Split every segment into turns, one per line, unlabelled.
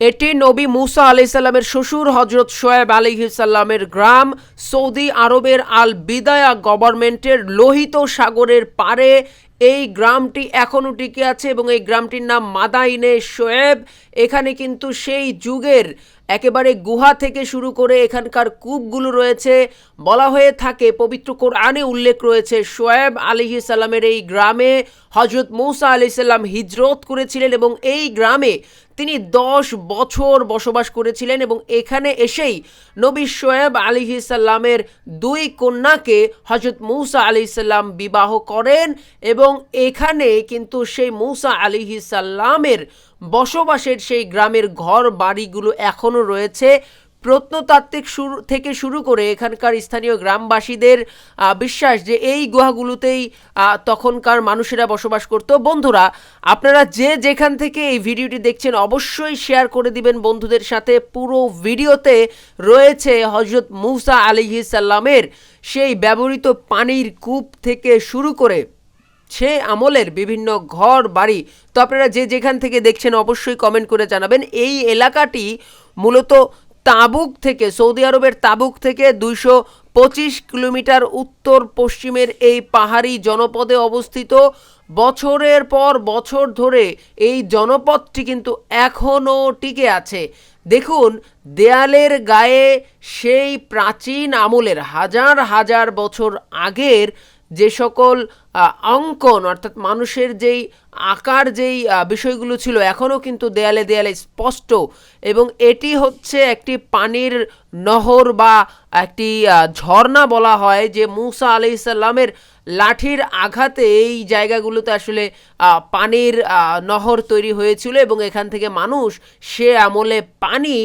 এটি নবী মুসা আলাইসাল্লামের শ্বশুর হজরত শোয়েব আলিহিসাল্লামের গ্রাম সৌদি আরবের আল বিদায়া গভর্নমেন্টের লোহিত সাগরের পারে এই গ্রামটি এখনও টিকে আছে এবং এই গ্রামটির নাম মাদাইনে শোয়েব। এখানে কিন্তু সেই যুগের একেবারে গুহা থেকে শুরু করে এখানকার কূপগুলো রয়েছে। বলা হয়ে থাকে, পবিত্র কোরআনে উল্লেখ রয়েছে, শোয়েব আলিহি সাল্লামের এই গ্রামে হজরত মৌসা আলি সাল্লাম হিজরত করেছিলেন এবং এই গ্রামে তিনি দশ বছর বসবাস করেছিলেন এবং এখানে এসেই নবী শোয়েব আলিহি সাল্লামের দুই কন্যাকে হজরত মৌসা আলি সাল্লাম বিবাহ করেন এবং এখানে কিন্তু সেই মৌসা আলিহি সাল্লামের বসবাসের সেই গ্রামের ঘর বাড়িগুলো এখনও রয়েছে। প্রত্নতাত্ত্বিক শুরু থেকে শুরু করে এখানকার স্থানীয় গ্রামবাসীদের বিশ্বাস যে এই গুহাগুলোতেই তখনকার মানুষেরা বসবাস করত। বন্ধুরা, আপনারা যে যেখান থেকে এই ভিডিওটি দেখছেন অবশ্যই শেয়ার করে দিবেন বন্ধুদের সাথে। পুরো ভিডিওতে রয়েছে হজরত মুসা আলিহি সাল্লামের সেই ব্যবহৃত পানির কূপ থেকে শুরু করে সে আমলের বিভিন্ন ঘর বাড়ি। তো আপনারা যে যেখান থেকে দেখছেন অবশ্যই কমেন্ট করে জানাবেন। এই এলাকাটি মূলত তাবুক থেকে, সৌদি আরবের তাবুক থেকে দুইশো পঁচিশ কিলোমিটার উত্তর পশ্চিমের এই পাহাড়ি জনপদে অবস্থিত। বছরের পর বছর ধরে এই জনপদটি কিন্তু এখনও টিকে আছে। দেখুন, দেয়ালের গায়ে সেই প্রাচীন আমলের হাজার হাজার বছর আগের যে সকল অঙ্কন, অর্থাৎ মানুষের যেই আকার যেই বিষয়গুলো ছিল, এখনও কিন্তু দেয়ালে দেয়ালে স্পষ্ট এবং এটি হচ্ছে একটি পানির নহর বা একটি ঝর্ণা বলা হয় যে মুসা আলাইসাল্লামের লাঠির আঘাতে এই জায়গাগুলোতে আসলে পানির নহর তৈরি হয়েছিল এবং এখান থেকে মানুষ সে আমলে পানি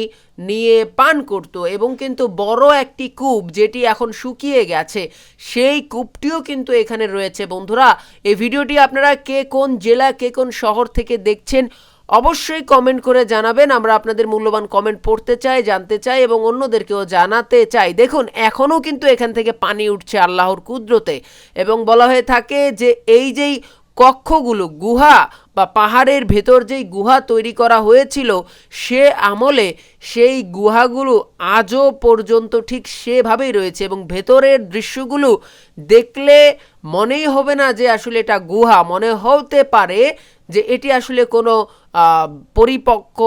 নিয়ে পান করত এবং কিন্তু বড় একটি কূপ যেটি এখন শুকিয়ে গেছে, সেই কূপটিও কিন্তু এখানে রয়েছে। বন্ধুরা, এই ভিডিওটি আপনারা কে কোন জেলা কে কোন শহর থেকে দেখছেন, অবশ্যই কমেন্ট করে জানাবেন। আমরা আপনাদের মূল্যবান কমেন্ট পড়তে চাই, জানতে চাই এবং অন্যদেরকেও জানাতে চাই। দেখুন, এখনও কিন্তু এখান থেকে পানি উঠছে আল্লাহর কুদরতে এবং বলা হয়ে থাকে যে, এই যেই কক্ষগুলো, গুহা বা পাহাড়ের ভেতর যেই গুহা তৈরি করা হয়েছিল, সে আমলে সেই গুহাগুলো আজও পর্যন্ত ঠিক সেভাবেই রয়েছে এবং ভেতরের দৃশ্যগুলো দেখলে মনেই হবে না যে আসলে এটা গুহা। মনে হতে পারে যে এটি আসলে কোনো পরিপক্ক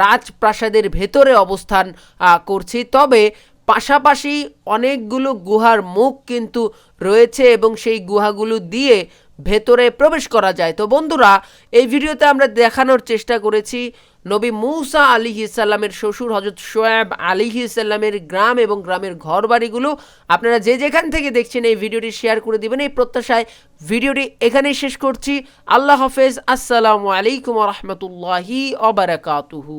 রাজপ্রাসাদের ভেতরে অবস্থান করছি। তবে পাশাপাশি অনেকগুলো গুহার মুখ কিন্তু রয়েছে এবং সেই গুহাগুলো দিয়ে ভেতরে প্রবেশ করা যায়। তো বন্ধুরা, এই ভিডিওতে আমরা দেখানোর চেষ্টা করেছি নবী মুসা আলী ইসাল্লামের শ্বশুর হজরত শোয়েব আলী ইসাল্লামের গ্রাম এবং গ্রামের ঘর বাড়িগুলো আপনারা যে যেখান থেকে দেখছেন এই ভিডিওটি শেয়ার করে দিবেন। এই প্রত্যাশায় ভিডিওটি এখানেই শেষ করছি। আল্লাহ হাফেজ। আসসালামু আলাইকুম রহমতুল্লাহি অবরাকাতুহু